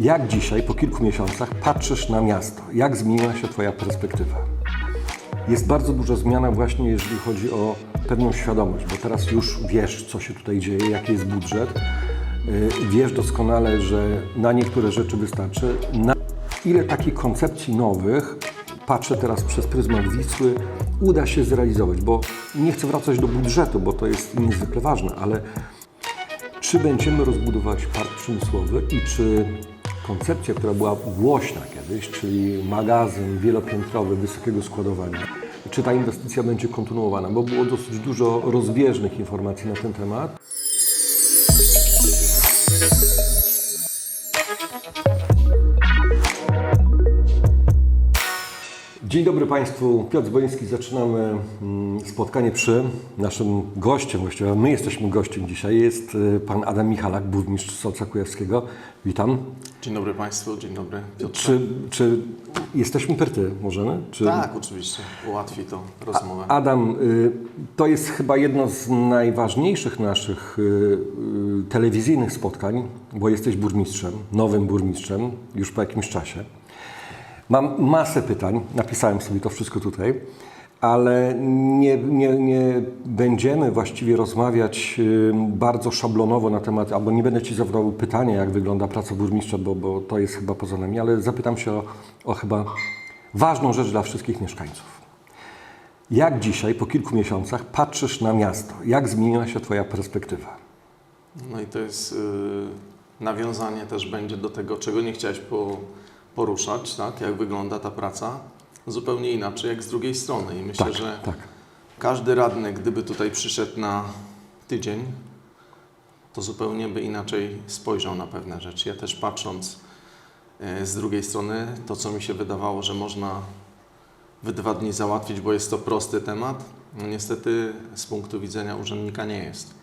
Jak dzisiaj, po kilku miesiącach, patrzysz na miasto? Jak zmieniła się Twoja perspektywa? Jest bardzo duża zmiana właśnie, jeżeli chodzi o pewną świadomość, bo teraz już wiesz, co się tutaj dzieje, jaki jest budżet. Yy, Wiesz doskonale, że na niektóre rzeczy wystarczy. Na ile takich koncepcji nowych, patrzę teraz przez pryzmat Wisły, uda się zrealizować, bo nie chcę wracać do budżetu, bo to jest niezwykle ważne, ale czy będziemy rozbudować park przemysłowy i czy koncepcja, która była głośna kiedyś, czyli magazyn wielopiętrowy wysokiego składowania, czy ta inwestycja będzie kontynuowana? Bo było dosyć dużo rozbieżnych informacji na ten temat. Dzień dobry Państwu, Piotr Boński. Zaczynamy mm, spotkanie przy naszym gościem, właściwie my jesteśmy gościem dzisiaj, jest y, pan Adam Michalak, burmistrz Solca Kujawskiego. Witam. Dzień dobry Państwu, dzień dobry Piotrze. Czy, czy jesteśmy per ty, możemy? Czy... Tak, oczywiście, ułatwi to rozmowę. Adam, y, to jest chyba jedno z najważniejszych naszych y, telewizyjnych spotkań, bo jesteś burmistrzem, nowym burmistrzem, już po jakimś czasie. Mam masę pytań, napisałem sobie to wszystko tutaj, ale nie, nie, nie będziemy właściwie rozmawiać bardzo szablonowo na temat, albo nie będę Ci zadawał pytania, jak wygląda praca burmistrza, bo, bo to jest chyba poza nami, ale zapytam się o, o chyba ważną rzecz dla wszystkich mieszkańców. Jak dzisiaj, po kilku miesiącach, patrzysz na miasto? Jak zmieniła się Twoja perspektywa? No i to jest y, nawiązanie też będzie do tego, czego nie chciałeś po, poruszać, tak? Jak wygląda ta praca? Zupełnie inaczej jak z drugiej strony. I myślę, Tak, że tak. każdy radny, gdyby tutaj przyszedł na tydzień, to zupełnie by inaczej spojrzał na pewne rzeczy. Ja też patrząc e, z drugiej strony, to co mi się wydawało, że można w dwa dni załatwić, bo jest to prosty temat, no niestety z punktu widzenia urzędnika nie jest.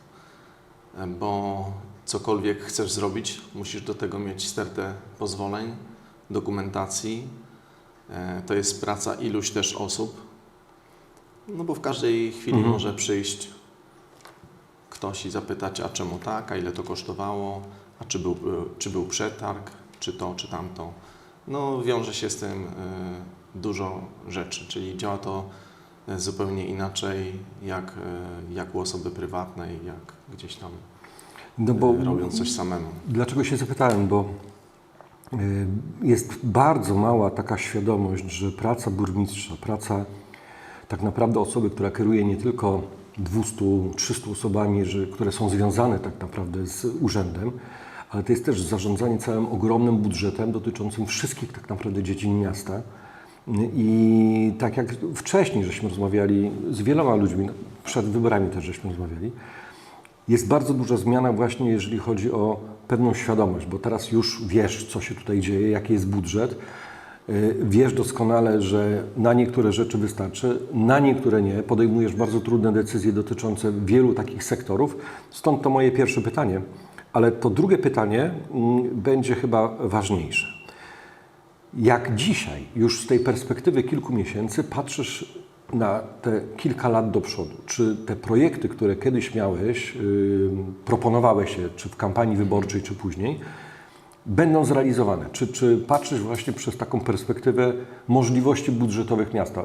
E, Bo cokolwiek chcesz zrobić, musisz do tego mieć stertę pozwoleń, dokumentacji. E, To jest praca iluś też osób. No bo w każdej chwili Mhm. może przyjść ktoś i zapytać, a czemu tak, a ile to kosztowało, a czy był, czy był przetarg, czy to, czy tamto. No wiąże się z tym y, dużo rzeczy, czyli działa to zupełnie inaczej jak, jak u osoby prywatnej, jak gdzieś tam No bo robiąc coś samemu. Dlaczego się zapytałem? Bo jest bardzo mała taka świadomość, że praca burmistrza, praca tak naprawdę osoby, która kieruje nie tylko 200-300 osobami, że, które są związane tak naprawdę z urzędem, ale to jest też zarządzanie całym ogromnym budżetem dotyczącym wszystkich tak naprawdę dziedzin miasta. I tak jak wcześniej żeśmy rozmawiali z wieloma ludźmi, no, przed wyborami też żeśmy rozmawiali, jest bardzo duża zmiana właśnie, jeżeli chodzi o pewną świadomość, bo teraz już wiesz, co się tutaj dzieje, jaki jest budżet. Yy, Wiesz doskonale, że na niektóre rzeczy wystarczy, na niektóre nie. Podejmujesz bardzo trudne decyzje dotyczące wielu takich sektorów. Stąd to moje pierwsze pytanie. Ale to drugie pytanie mm, będzie chyba ważniejsze. Jak dzisiaj, już z tej perspektywy kilku miesięcy, patrzysz na te kilka lat do przodu? Czy te projekty, które kiedyś miałeś, yy, proponowałeś je, czy w kampanii wyborczej, czy później, będą zrealizowane? Czy, czy patrzysz właśnie przez taką perspektywę możliwości budżetowych miasta?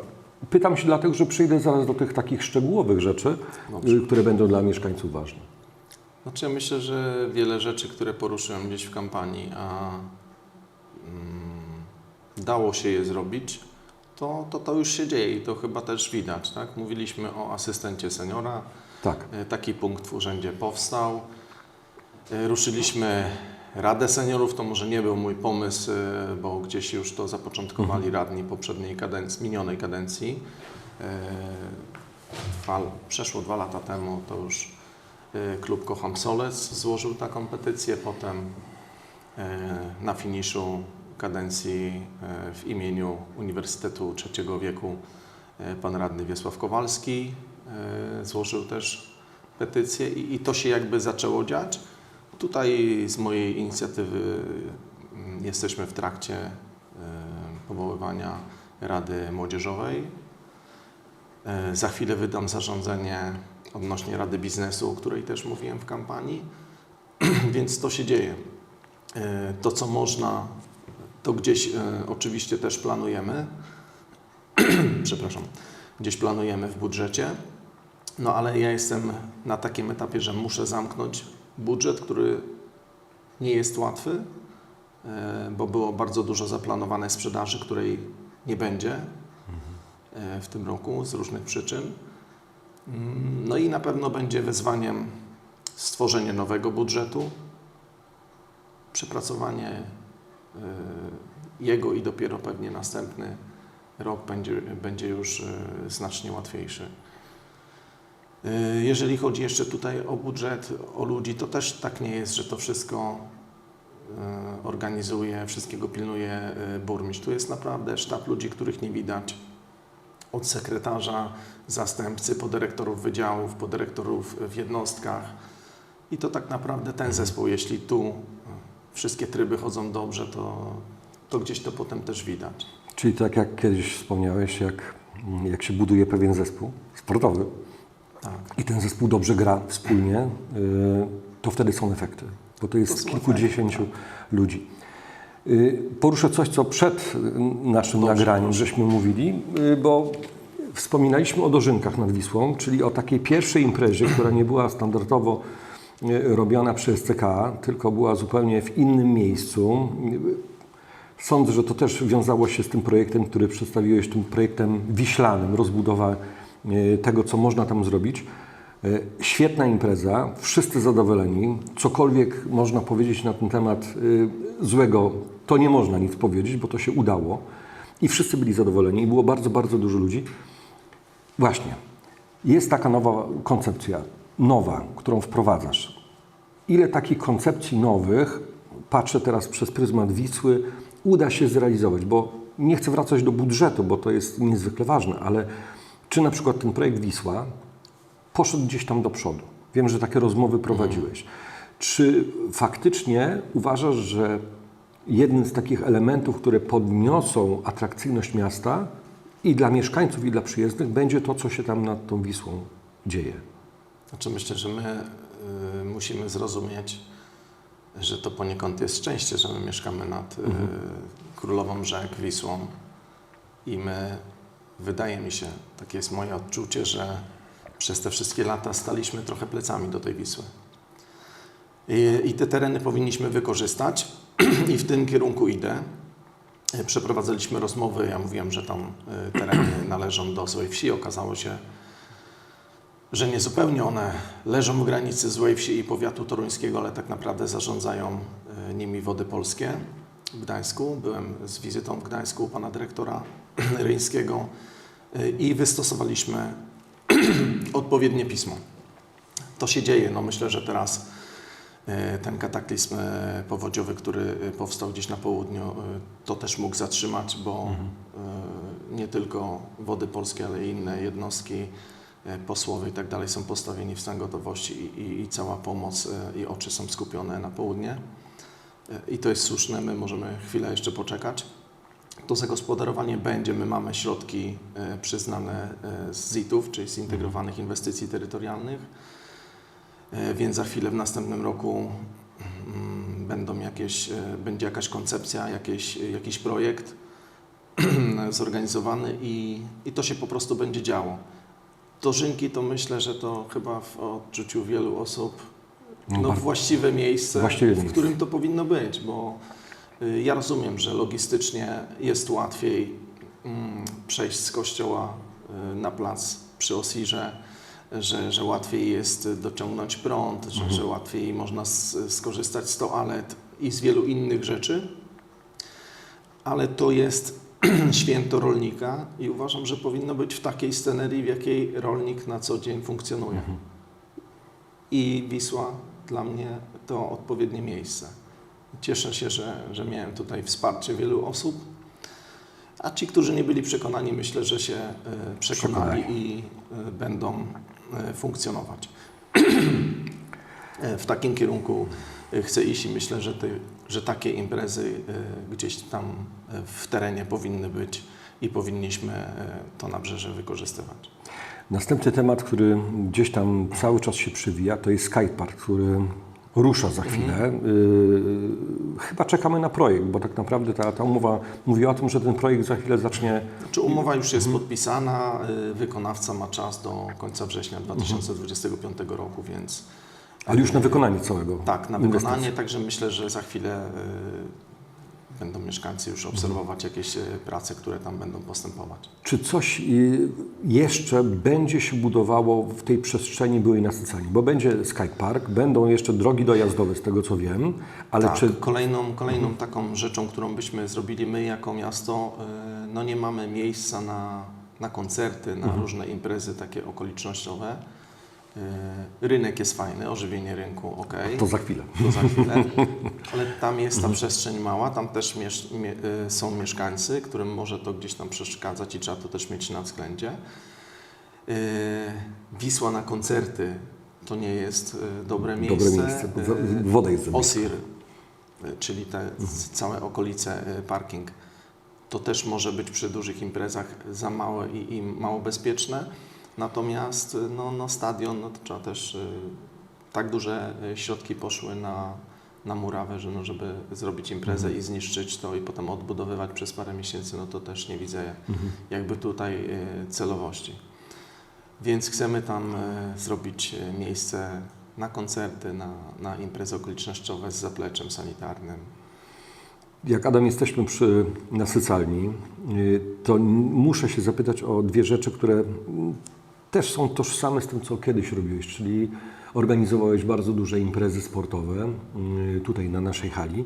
Pytam się dlatego, że przyjdę zaraz do tych takich szczegółowych rzeczy, Dobrze. yy, które będą dla mieszkańców ważne. Znaczy ja myślę, że wiele rzeczy, które poruszyłem gdzieś w kampanii, a mm, dało się je zrobić, to, to to już się dzieje i to chyba też widać. Tak? Mówiliśmy o asystencie seniora, Tak. E, Taki punkt w urzędzie powstał. E, Ruszyliśmy Radę Seniorów, to może nie był mój pomysł, e, bo gdzieś już to zapoczątkowali radni poprzedniej kadencji, minionej kadencji. Dwa, przeszło dwa lata temu to już klub Kocham Solec złożył taką petycję, potem na finiszu kadencji e, w imieniu Uniwersytetu Trzeciego Wieku e, pan radny Wiesław Kowalski e, złożył też petycję i, i to się jakby zaczęło dziać. Tutaj z mojej inicjatywy mm, jesteśmy w trakcie powoływania Rady Młodzieżowej. Za chwilę wydam zarządzenie odnośnie Rady Biznesu, o której też mówiłem w kampanii, więc to się dzieje. To, co można, to gdzieś e, oczywiście też planujemy. Przepraszam, gdzieś planujemy w budżecie. No ale ja jestem na takim etapie, że muszę zamknąć budżet, który nie jest łatwy, e, bo było bardzo dużo zaplanowanej sprzedaży, której nie będzie e, w tym roku z różnych przyczyn. Mm, No i na pewno będzie wyzwaniem stworzenie nowego budżetu, przepracowanie jego i dopiero pewnie następny rok będzie, będzie już e, znacznie łatwiejszy. E, Jeżeli chodzi jeszcze tutaj o budżet, o ludzi, to też tak nie jest, że to wszystko e, organizuje, wszystkiego pilnuje e, burmistrz. Tu jest naprawdę sztab ludzi, których nie widać. Od sekretarza, zastępcy, podyrektorów wydziałów, podyrektorów w jednostkach. I to tak naprawdę ten zespół, jeśli tu e, wszystkie tryby chodzą dobrze, to, to gdzieś to potem też widać. Czyli tak jak kiedyś wspomniałeś, jak, jak się buduje pewien zespół sportowy Tak. i ten zespół dobrze gra wspólnie, y, to wtedy są efekty, bo to jest To kilkudziesięciu ludzi. Y, Poruszę coś, co przed naszym Dobrze, nagraniem proszę. żeśmy mówili, y, bo wspominaliśmy o dożynkach nad Wisłą, czyli o takiej pierwszej imprezie, która nie była standardowo robiona przez CK, tylko była zupełnie w innym miejscu. Y, Sądzę, że to też wiązało się z tym projektem, który przedstawiłeś, tym projektem wiślanym, rozbudowa e, tego, co można tam zrobić. E, Świetna impreza, wszyscy zadowoleni. Cokolwiek można powiedzieć na ten temat złego, to nie można nic powiedzieć, bo to się udało. I wszyscy byli zadowoleni i było bardzo, bardzo dużo ludzi. Właśnie, jest taka nowa koncepcja, nowa, którą wprowadzasz. Ile takich koncepcji nowych, patrzę teraz przez pryzmat Wisły, uda się zrealizować? Bo nie chcę wracać do budżetu, bo to jest niezwykle ważne, ale czy na przykład ten projekt Wisła poszedł gdzieś tam do przodu? Wiem, że takie rozmowy prowadziłeś. Czy faktycznie uważasz, że jednym z takich elementów, które podniosą atrakcyjność miasta i dla mieszkańców, i dla przyjezdnych, będzie to, co się tam nad tą Wisłą dzieje? Znaczy myślę, że my y, musimy zrozumieć, że to poniekąd jest szczęście, że my mieszkamy nad y, Królową Rzek, Wisłą i my, wydaje mi się, takie jest moje odczucie, że przez te wszystkie lata staliśmy trochę plecami do tej Wisły. I, i te tereny powinniśmy wykorzystać i w tym kierunku idę. Przeprowadzaliśmy rozmowy, ja mówiłem, że tam y, tereny należą do Złej Wsi. Okazało się, że nie zupełnie one leżą w granicy Złej Wsi i powiatu toruńskiego, ale tak naprawdę zarządzają e, nimi Wody Polskie w Gdańsku. Byłem z wizytą w Gdańsku u pana dyrektora Ryńskiego e, i wystosowaliśmy odpowiednie pismo. To się dzieje. No myślę, że teraz e, ten kataklizm powodziowy, który powstał gdzieś na południu, to też mógł zatrzymać, bo e, nie tylko Wody Polskie, ale i inne jednostki posłowie i tak dalej są postawieni w stan gotowości i, i, i cała pomoc e, i oczy są skupione na południe. E, I to jest słuszne, my możemy chwilę jeszcze poczekać. To zagospodarowanie będzie, my mamy środki e, przyznane e, z ZIT-ów, czyli Zintegrowanych Inwestycji Terytorialnych, E, więc za chwilę w następnym roku mm, będą jakieś, e, będzie jakaś koncepcja, jakieś, jakiś projekt zorganizowany i, i to się po prostu będzie działo. Dożynki to myślę, że to chyba w odczuciu wielu osób No no, właściwe miejsce, Właściwe w którym to powinno być, bo y, ja rozumiem, że logistycznie jest łatwiej mm, przejść z kościoła y, na plac przy Osirze, że, że łatwiej jest dociągnąć prąd, że, że łatwiej można skorzystać z toalet i z wielu innych rzeczy, ale to jest święto rolnika i uważam, że powinno być w takiej scenerii, w jakiej rolnik na co dzień funkcjonuje. I Wisła dla mnie to odpowiednie miejsce. Cieszę się, że, że miałem tutaj wsparcie wielu osób, a ci, którzy nie byli przekonani, myślę, że się e, przekonali i e, będą e, funkcjonować. W takim kierunku chcę iść i myślę, że, ty, że takie imprezy e, gdzieś tam e, w terenie powinny być i powinniśmy e, to nabrzeże wykorzystywać. Następny temat, który gdzieś tam cały czas się przywija, to jest skatepark, który rusza za chwilę. Y, chyba czekamy na projekt, bo tak naprawdę ta, ta umowa mówi o tym, że ten projekt za chwilę zacznie. Czy umowa już jest podpisana, y, wykonawca ma czas do końca września 2025 roku, więc Ale już na wykonanie całego. tak, na inwestycji. wykonanie, także myślę, że za chwilę y, będą mieszkańcy już obserwować jakieś y, prace, które tam będą postępować. Czy coś y, jeszcze będzie się budowało w tej przestrzeni byłej nasycani? Bo będzie Sky Park, będą jeszcze drogi dojazdowe, z tego co wiem, ale tak, czy kolejną, kolejną taką rzeczą, którą byśmy zrobili my jako miasto, y, no nie mamy miejsca na, na koncerty, na różne imprezy takie okolicznościowe. Y, Rynek jest fajny, ożywienie rynku, ok. to za chwilę. to za chwilę. Ale tam jest ta przestrzeń mała, tam też miesz, mie, y, są mieszkańcy, którym może to gdzieś tam przeszkadzać i trzeba to też mieć na względzie. Y, Wisła na koncerty to nie jest dobre miejsce. Dobre miejsce, bo woda jest za. Osir, czyli te c- całe okolice, parking, to też może być przy dużych imprezach za małe i, i mało bezpieczne. Natomiast y, no, no stadion, no to trzeba też y, tak duże y, środki poszły na, na murawę, że no, żeby zrobić imprezę i zniszczyć to i potem odbudowywać przez parę miesięcy, no to też nie widzę jakby tutaj celowości. Więc chcemy tam zrobić miejsce na koncerty, na, na imprezy okolicznościowe z zapleczem sanitarnym. Jak Adam jesteśmy przy nasycalni, to muszę się zapytać o dwie rzeczy, które też są tożsame z tym, co kiedyś robiłeś, czyli organizowałeś bardzo duże imprezy sportowe y, tutaj na naszej hali.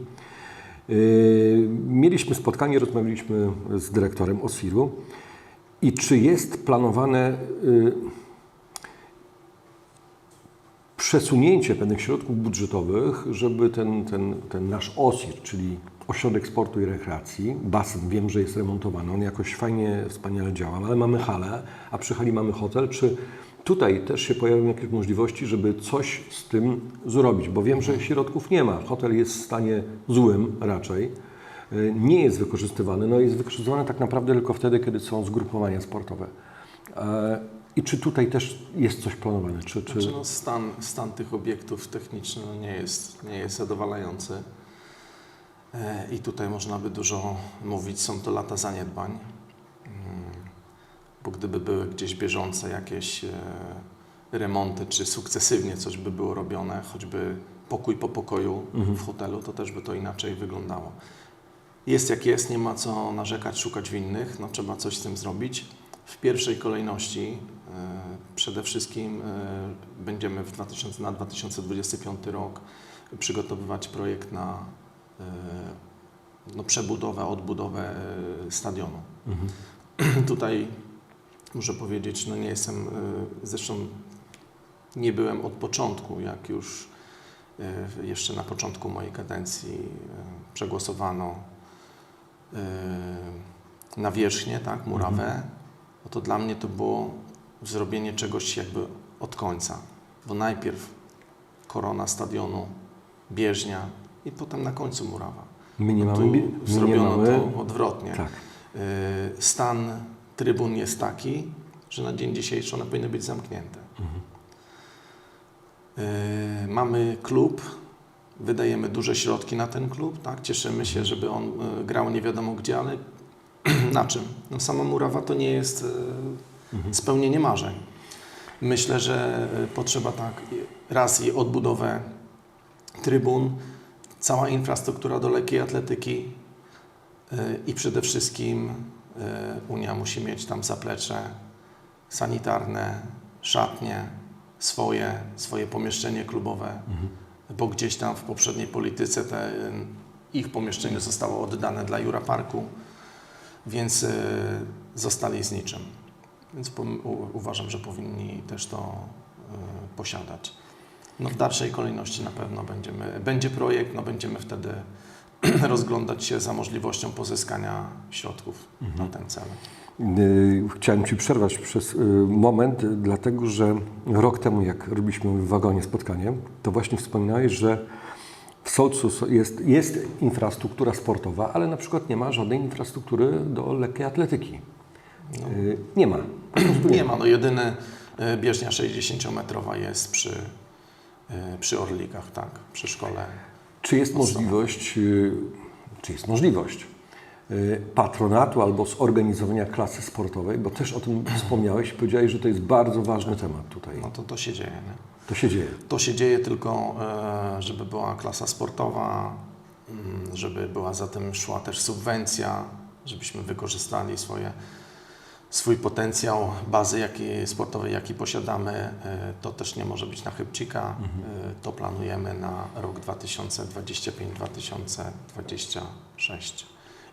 Y, Mieliśmy spotkanie, rozmawialiśmy z dyrektorem OSIR-u i czy jest planowane y, przesunięcie pewnych środków budżetowych, żeby ten, ten, ten nasz OSIR, czyli Ośrodek Sportu i Rekreacji, basen, wiem, że jest remontowany, on jakoś fajnie, wspaniale działa, ale mamy halę, a przy hali mamy hotel, czy tutaj też się pojawią jakieś możliwości, żeby coś z tym zrobić, bo wiem, że środków nie ma, hotel jest w stanie złym raczej, y, nie jest wykorzystywany, no jest wykorzystywany tak naprawdę tylko wtedy, kiedy są zgrupowania sportowe. E, I czy tutaj też jest coś planowane? Czy, czy... Znaczy, no, stan, stan tych obiektów techniczny no, nie, jest, nie jest zadowalający. E, I tutaj można by dużo mówić, są to lata zaniedbań. Mm, Bo gdyby były gdzieś bieżące jakieś e, remonty, czy sukcesywnie coś by było robione, choćby pokój po pokoju w hotelu, to też by to inaczej wyglądało. Jest jak jest, nie ma co narzekać, szukać winnych, no trzeba coś z tym zrobić. W pierwszej kolejności e, przede wszystkim będziemy w 2000, na 2025 rok przygotowywać projekt na no, przebudowę, odbudowę e, stadionu. Tutaj muszę powiedzieć, no nie jestem, e, zresztą nie byłem od początku, jak już e, jeszcze na początku mojej kadencji e, przegłosowano e, nawierzchnię, tak, murawę, no to dla mnie to było zrobienie czegoś jakby od końca. Bo najpierw korona stadionu, bieżnia i potem na końcu murawa. My nie No mamy. tu zrobiono mamy to odwrotnie. tak. Y, Stan trybun jest taki, że na dzień dzisiejszy one powinny być zamknięte. Y, Mamy klub, wydajemy duże środki na ten klub, tak? cieszymy się, żeby on y, grał nie wiadomo gdzie, ale na czym? No, sama murawa to nie jest y, spełnienie marzeń. Myślę, że y, potrzeba tak raz i odbudowę trybun, cała infrastruktura do lekkiej atletyki, Y, I przede wszystkim y, Unia musi mieć tam zaplecze sanitarne, szatnie, swoje, swoje pomieszczenie klubowe, bo gdzieś tam w poprzedniej polityce te, y, ich pomieszczenie zostało oddane dla Jura Parku, więc zostali z niczym. Więc uważam, że powinni też to posiadać. No w dalszej kolejności na pewno będziemy, będzie projekt, no będziemy wtedy rozglądać się za możliwością pozyskania środków na ten cel. Y, Chciałem Ci przerwać przez y, moment, dlatego że rok temu, jak robiliśmy w wagonie spotkanie, to właśnie wspominałeś, że w Solcu so- jest, jest infrastruktura sportowa, ale na przykład nie ma żadnej infrastruktury do lekkiej atletyki. Y, Nie ma. Nie ma, no jedyny bieżnia 60-metrowa jest przy przy Orlikach, tak, przy szkole. Czy jest możliwość, y, czy jest możliwość y, patronatu albo zorganizowania klasy sportowej, bo też o tym wspomniałeś i powiedziałeś, że to jest bardzo ważny temat tutaj. No to to się dzieje. Nie? To się dzieje. To się dzieje tylko, e, żeby była klasa sportowa, mm, żeby była za tym szła też subwencja, żebyśmy wykorzystali swoje, swój potencjał bazy jaki, sportowej, jaki posiadamy. E, To też nie może być na chybcika. E, To planujemy na rok 2025-2026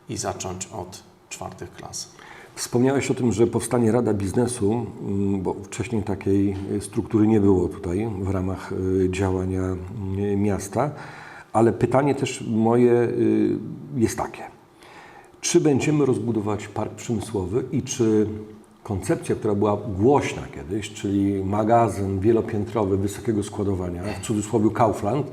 i zacząć od czwartych klas. Wspomniałeś o tym, że powstanie Rada Biznesu, bo wcześniej takiej struktury nie było tutaj w ramach y, działania miasta, ale pytanie też moje y, jest takie. Czy będziemy rozbudować park przemysłowy i czy koncepcja, która była głośna kiedyś, czyli magazyn wielopiętrowy wysokiego składowania, w cudzysłowie Kaufland,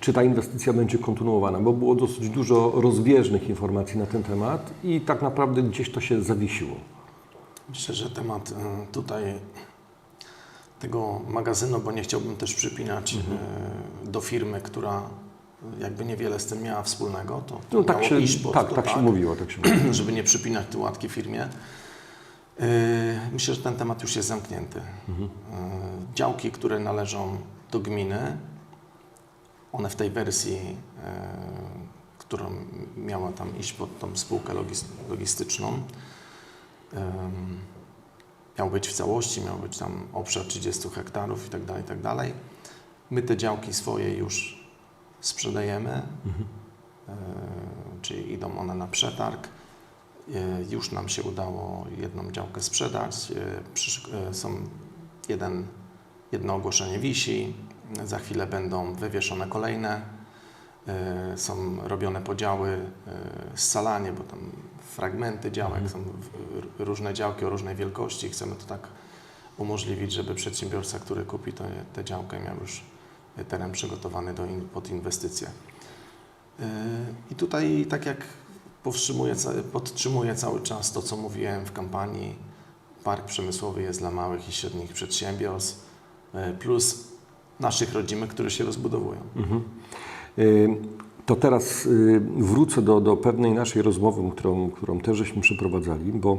czy ta inwestycja będzie kontynuowana? Bo było dosyć dużo rozbieżnych informacji na ten temat i tak naprawdę gdzieś to się zawiesiło. Myślę, że temat e, tutaj tego magazynu, bo nie chciałbym też przypinać e, do firmy, która jakby niewiele z tym miała wspólnego, to, to No tak miało się, iść pod tak, to, tak się mówiło. Tak się mówiło. żeby nie przypinać tu łatki firmie. E, Myślę, że ten temat już jest zamknięty. Mhm. E, Działki, które należą do gminy, one w tej wersji, e, którą miała tam iść pod tą spółkę logis- logistyczną, em, miał być w całości, miał być tam obszar 30 hektarów i tak dalej, i tak dalej. My te działki swoje już sprzedajemy, e, czyli idą one na przetarg. E, Już nam się udało jedną działkę sprzedać. E, Są jeden, jedno ogłoszenie wisi, za chwilę będą wywieszone kolejne. Są robione podziały, scalanie, bo tam fragmenty działek, są w- różne działki o różnej wielkości. Chcemy to tak umożliwić, żeby przedsiębiorca, który kupi tę działkę, miał już teren przygotowany do in, pod inwestycję. Yy, I tutaj, tak jak powstrzymuję, podtrzymuję cały czas to, co mówiłem w kampanii, park przemysłowy jest dla małych i średnich przedsiębiorstw, yy, plus naszych rodzimych, które się rozbudowują. Y, To teraz y, wrócę do, do pewnej naszej rozmowy, którą, którą też żeśmy przeprowadzali, bo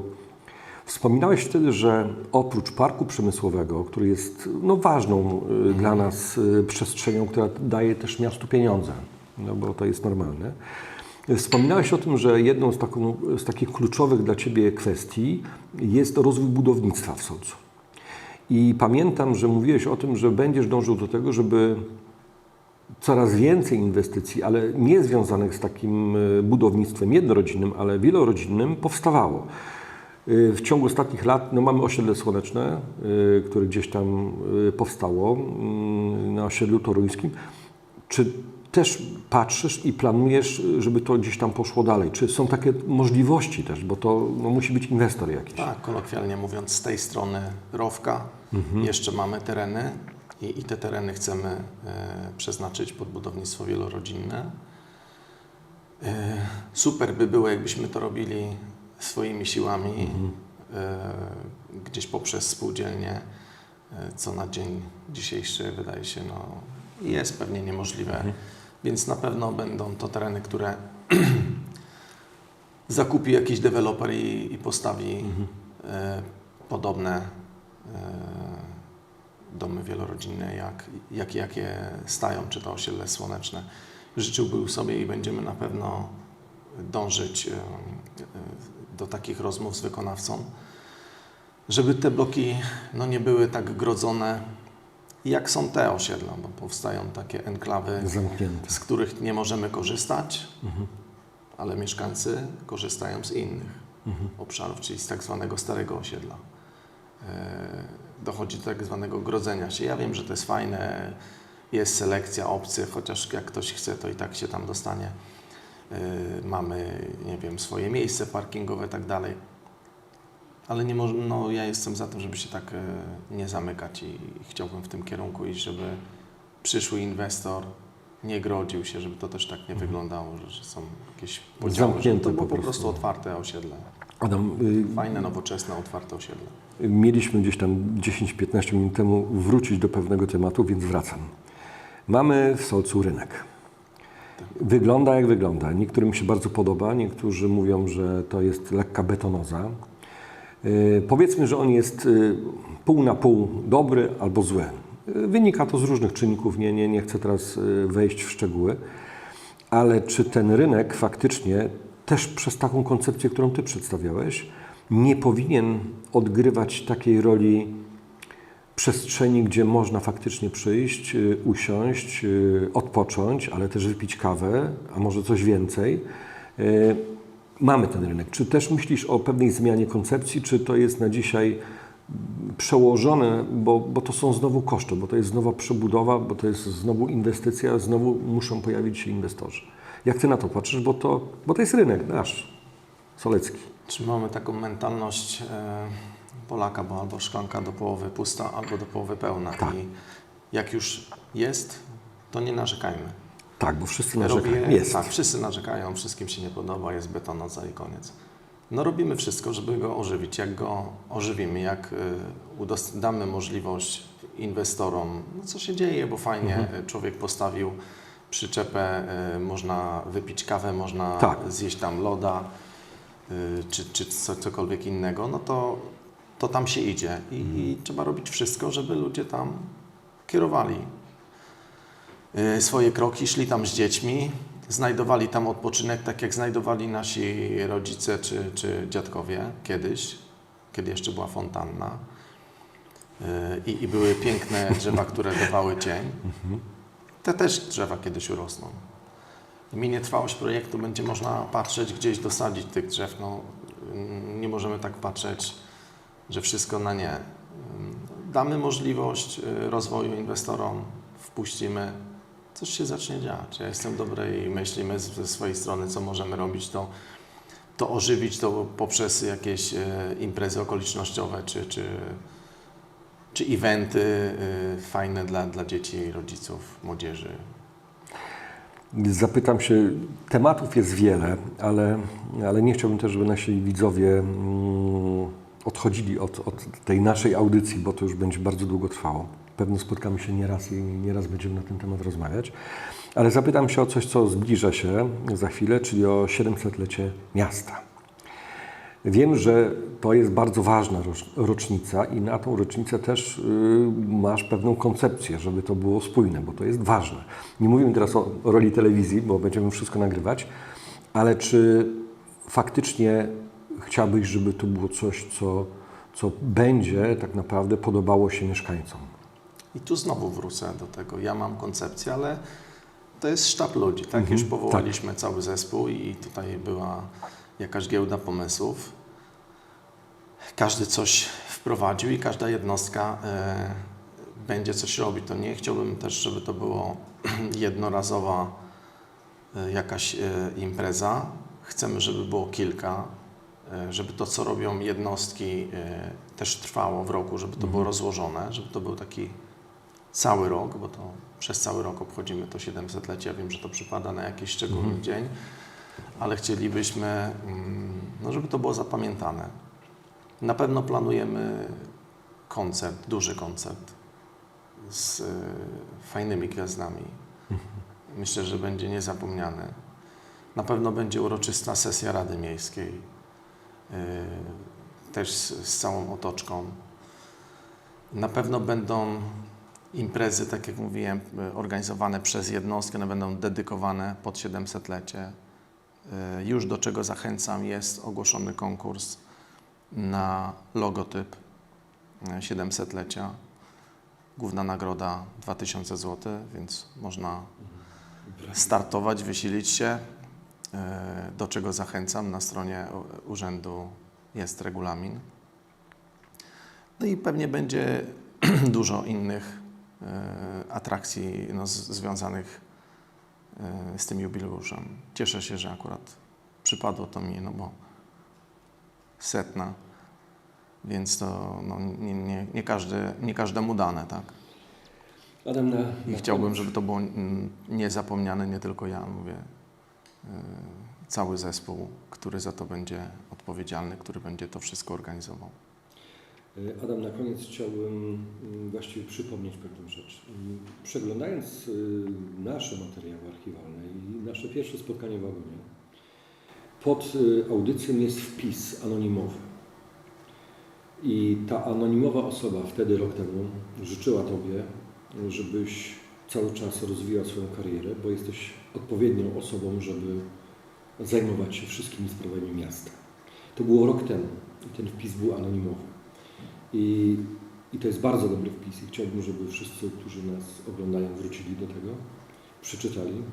wspominałeś wtedy, że oprócz parku przemysłowego, który jest no, ważną y, dla nas y, przestrzenią, która daje też miastu pieniądze, no bo to jest normalne, y, Wspominałeś o tym, że jedną z, taką, z takich kluczowych dla Ciebie kwestii jest rozwój budownictwa w Solcu. I pamiętam, że mówiłeś o tym, że będziesz dążył do tego, żeby coraz więcej inwestycji, ale nie związanych z takim e, budownictwem jednorodzinnym, ale wielorodzinnym powstawało. E, W ciągu ostatnich lat no, mamy osiedle słoneczne, e, które gdzieś tam e, powstało na osiedlu toruńskim. Czy też patrzysz i planujesz, żeby to gdzieś tam poszło dalej? Czy są takie możliwości też, bo to no, musi być inwestor jakiś? Tak, kolokwialnie mówiąc, z tej strony rowka jeszcze mamy tereny i, i te tereny chcemy e, przeznaczyć pod budownictwo wielorodzinne. E, super by było, jakbyśmy to robili swoimi siłami, e, gdzieś poprzez spółdzielnie, e, co na dzień dzisiejszy wydaje się, no, jest pewnie niemożliwe. Więc na pewno będą to tereny, które zakupi jakiś deweloper i, i postawi e, podobne domy wielorodzinne, jak, jak, jakie stają, czy to osiedle słoneczne. Życzyłbym sobie i będziemy na pewno dążyć do takich rozmów z wykonawcą, żeby te bloki no, nie były tak grodzone, jak są te osiedla, bo powstają takie enklawy Zamknięte. z których nie możemy korzystać, ale mieszkańcy korzystają z innych obszarów, czyli z tak zwanego starego osiedla. E, Dochodzi do tak zwanego grodzenia się. Ja wiem, że to jest fajne, jest selekcja obcych, chociaż jak ktoś chce, to i tak się tam dostanie. E, Mamy, nie wiem, swoje miejsce parkingowe i tak dalej. Ale nie moż- no, ja jestem za tym, żeby się tak e, nie zamykać i chciałbym w tym kierunku iść, żeby przyszły inwestor nie grodził się, żeby to też tak nie wyglądało, że, są jakieś podziały, Zamknięte to było po po prostu. prostu otwarte osiedle. Adam, y, Fajne, nowoczesne, otwarte osiedle. Mieliśmy gdzieś tam 10-15 minut temu wrócić do pewnego tematu, więc wracam. Mamy w Solcu rynek. Wygląda jak wygląda. Niektórym się bardzo podoba, niektórzy mówią, że to jest lekka betonoza. Yy, powiedzmy, że on jest yy, pół na pół dobry albo zły. Yy, Wynika to z różnych czynników, nie, nie, nie chcę teraz wejść w szczegóły. Ale czy ten rynek faktycznie, też przez taką koncepcję, którą Ty przedstawiałeś, nie powinien odgrywać takiej roli przestrzeni, gdzie można faktycznie przyjść, y, usiąść, y, odpocząć, ale też wypić kawę, a może coś więcej. Y, Mamy ten rynek. Czy też myślisz o pewnej zmianie koncepcji, czy to jest na dzisiaj przełożone, bo, bo to są znowu koszty, bo to jest znowu przebudowa, bo to jest znowu inwestycja, znowu muszą pojawić się inwestorzy. Jak Ty na to patrzysz, bo to, bo to jest rynek nasz, solecki. Czy mamy taką mentalność e, Polaka, bo albo szklanka do połowy pusta, albo do połowy pełna. Tak. I jak już jest, to nie narzekajmy. Tak, bo wszyscy narzekają. Robię- Jest. Tak, wszyscy narzekają, wszystkim się nie podoba, jest betonoza i koniec. No robimy wszystko, żeby go ożywić. Jak go ożywimy, jak y, damy możliwość inwestorom, no co się dzieje, bo fajnie Mhm. człowiek postawił przyczepę, y, można wypić kawę, można Tak. zjeść tam loda, y, czy, czy co, cokolwiek innego, no to, to tam się idzie i Mhm. trzeba robić wszystko, żeby ludzie tam kierowali y, swoje kroki, szli tam z dziećmi, znajdowali tam odpoczynek, tak jak znajdowali nasi rodzice czy, czy dziadkowie kiedyś, kiedy jeszcze była fontanna. Y, I, I były piękne drzewa, które dawały cień. Te też drzewa kiedyś urosną. Minie trwałość projektu będzie można patrzeć, gdzieś dosadzić tych drzew. No, mm, nie możemy tak patrzeć, że wszystko na nie. Damy możliwość y, rozwoju inwestorom, wpuścimy, coś się zacznie dziać. Ja jestem dobrej myśli, my ze swojej strony, co możemy robić, to, to ożywić to poprzez jakieś y, imprezy okolicznościowe, czy, czy, czy eventy y, fajne dla, dla dzieci, rodziców, młodzieży. Zapytam się, tematów jest wiele, ale, ale nie chciałbym też, żeby nasi widzowie mm, odchodzili od, od tej naszej audycji, bo to już będzie bardzo długo trwało. Pewno spotkamy się nieraz i nieraz będziemy na ten temat rozmawiać. Ale zapytam się o coś, co zbliża się za chwilę, czyli o 700-lecie miasta. Wiem, że to jest bardzo ważna rocz- rocznica i na tą rocznicę też y, masz pewną koncepcję, żeby to było spójne, bo to jest ważne. Nie mówimy teraz o roli telewizji, bo będziemy wszystko nagrywać, ale czy faktycznie chciałbyś, żeby to było coś, co, co będzie tak naprawdę podobało się mieszkańcom? I tu znowu wrócę do tego. Ja mam koncepcję, ale to jest sztab ludzi. Tak, Mhm, już powołaliśmy cały zespół i tutaj była jakaś giełda pomysłów. Każdy coś wprowadził i każda jednostka e, będzie coś robić. To nie chciałbym też, żeby to było jednorazowa e, jakaś e, impreza. Chcemy, żeby było kilka, żeby to, co robią jednostki, e, też trwało w roku, żeby to było rozłożone, żeby to był taki cały rok, bo to przez cały rok obchodzimy to 700-lecie. Ja wiem, że to przypada na jakiś szczególny dzień, ale chcielibyśmy, mm, no, żeby to było zapamiętane. Na pewno planujemy koncert, duży koncert z y, fajnymi gwiazdami. Myślę, że będzie niezapomniany. Na pewno będzie uroczysta sesja Rady Miejskiej, też z, z całą otoczką. Na pewno będą imprezy, tak jak mówiłem, y, organizowane przez jednostkę, one będą dedykowane pod 700-lecie. Y, Już do czego zachęcam, jest ogłoszony konkurs na logotyp y, 700-lecia. Główna nagroda 2000 zł, więc można startować, wysilić się. Y, Do czego zachęcam, na stronie urzędu jest regulamin. No i pewnie będzie dużo innych e, atrakcji no, związanych e, z tym jubileuszem. Cieszę się, że akurat przypadło to mi, no bo setna, więc to no, nie, nie, nie, każdy, nie każdemu dane, tak? Adam, na, I chciałbym, żeby to było niezapomniane, nie tylko ja, mówię, e, cały zespół, który za to będzie odpowiedzialny, który będzie to wszystko organizował. E, Adam, na koniec chciałbym mm, właściwie przypomnieć pewną rzecz. Mm, Przeglądając y, nasze materiały archiwalne i nasze pierwsze spotkanie w Agonie, pod audycją jest wpis anonimowy. I ta anonimowa osoba wtedy, rok temu, życzyła Tobie, żebyś cały czas rozwijał swoją karierę, bo jesteś odpowiednią osobą, żeby zajmować się wszystkimi sprawami miasta. To było rok temu i ten wpis był anonimowy. I, I to jest bardzo dobry wpis i chciałbym, żeby wszyscy, którzy nas oglądają, wrócili do tego, przeczytali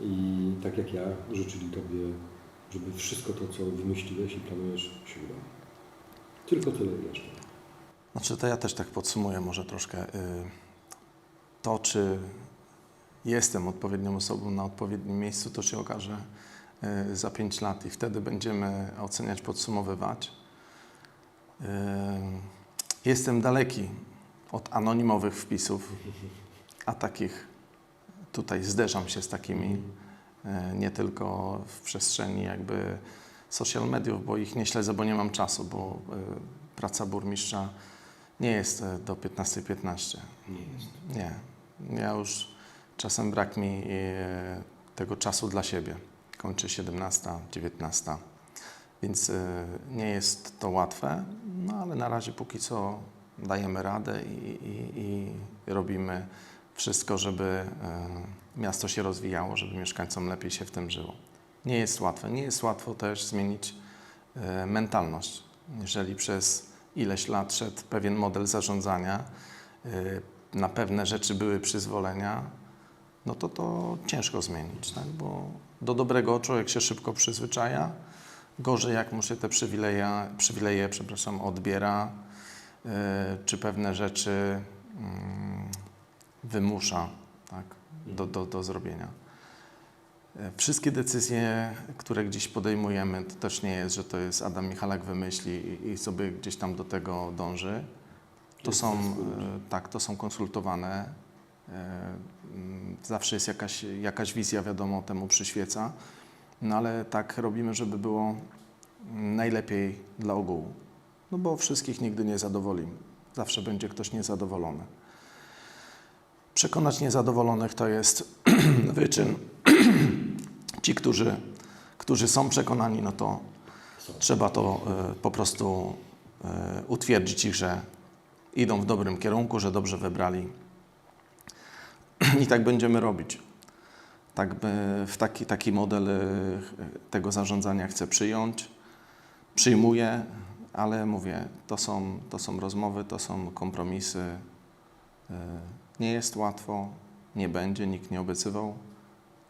i tak jak ja, życzyli Tobie, żeby wszystko to, co wymyśliłeś i planujesz, się udało. Tylko tyle jeszcze. Znaczy, to ja też tak podsumuję może troszkę. y, To, czy jestem odpowiednią osobą na odpowiednim miejscu, to się okaże y, za 5 lat i wtedy będziemy oceniać, podsumowywać. Y, Jestem daleki od anonimowych wpisów, a takich tutaj zderzam się z takimi, y, nie tylko w przestrzeni jakby social mediów, bo ich nie śledzę, bo nie mam czasu, bo praca burmistrza nie jest do 15.15. Nie jest. Nie. Ja już czasem brak mi e, tego czasu dla siebie. Kończy 17, 19. Więc e, nie jest to łatwe, no ale na razie póki co dajemy radę i, i, i robimy wszystko, żeby e, miasto się rozwijało, żeby mieszkańcom lepiej się w tym żyło. Nie jest łatwe. Nie jest łatwo też zmienić mentalność. Jeżeli przez ileś lat szedł pewien model zarządzania, y, na pewne rzeczy były przyzwolenia, no to to ciężko zmienić, tak? bo do dobrego człowiek się szybko przyzwyczaja, gorzej jak mu się te przywileje, przywileje przepraszam, odbiera, y, czy pewne rzeczy mm, wymusza tak? do, do, do zrobienia. E, Wszystkie decyzje, które gdzieś podejmujemy, to też nie jest, że to jest Adam Michalak wymyśli i- sobie gdzieś tam do tego dąży. To są, e, tak, to są konsultowane. e, mm, Zawsze jest jakaś, jakaś wizja, wiadomo, temu przyświeca. No ale tak robimy, żeby było najlepiej dla ogółu. No bo wszystkich nigdy nie zadowolimy. Zawsze będzie ktoś niezadowolony. Przekonać niezadowolonych to jest wyczyn. Ci, którzy, którzy są przekonani, no to trzeba to e, po prostu e, utwierdzić ich, że idą w dobrym kierunku, że dobrze wybrali. I tak będziemy robić. Tak w taki, taki model e, tego zarządzania chcę przyjąć. Przyjmuję, ale mówię, to są, to są rozmowy, to są kompromisy. Nie jest łatwo, nie będzie, nikt nie obiecywał,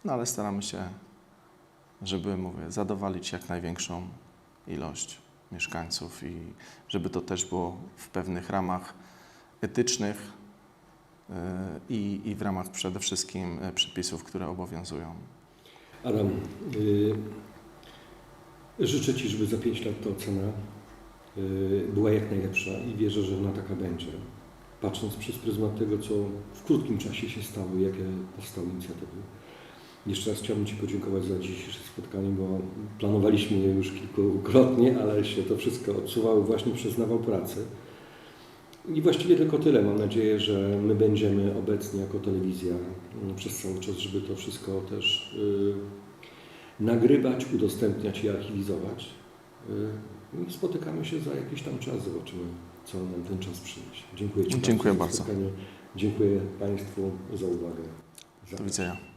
no ale staramy się, żeby, mówię, zadowolić jak największą ilość mieszkańców i żeby to też było w pewnych ramach etycznych e, i, i w ramach przede wszystkim e, przepisów, które obowiązują. Adam, y, życzę Ci, żeby za 5 lat ta ocena y, była jak najlepsza i wierzę, że ona taka będzie. Patrząc przez pryzmat tego, co w krótkim czasie się stało, jakie powstały inicjatywy. Jeszcze raz chciałbym Ci podziękować za dzisiejsze spotkanie, bo planowaliśmy je już kilkukrotnie, ale się to wszystko odsuwało właśnie przez nawał pracy. I właściwie tylko tyle. Mam nadzieję, że my będziemy obecni jako telewizja mm, przez cały czas, żeby to wszystko też y, nagrywać, udostępniać i archiwizować. Y, I spotykamy się za jakiś tam czas, zobaczymy, co nam ten czas przyniesie. Dziękuję Ci Dziękuję za bardzo. spotkanie. Dziękuję Państwu za uwagę. Do widzenia.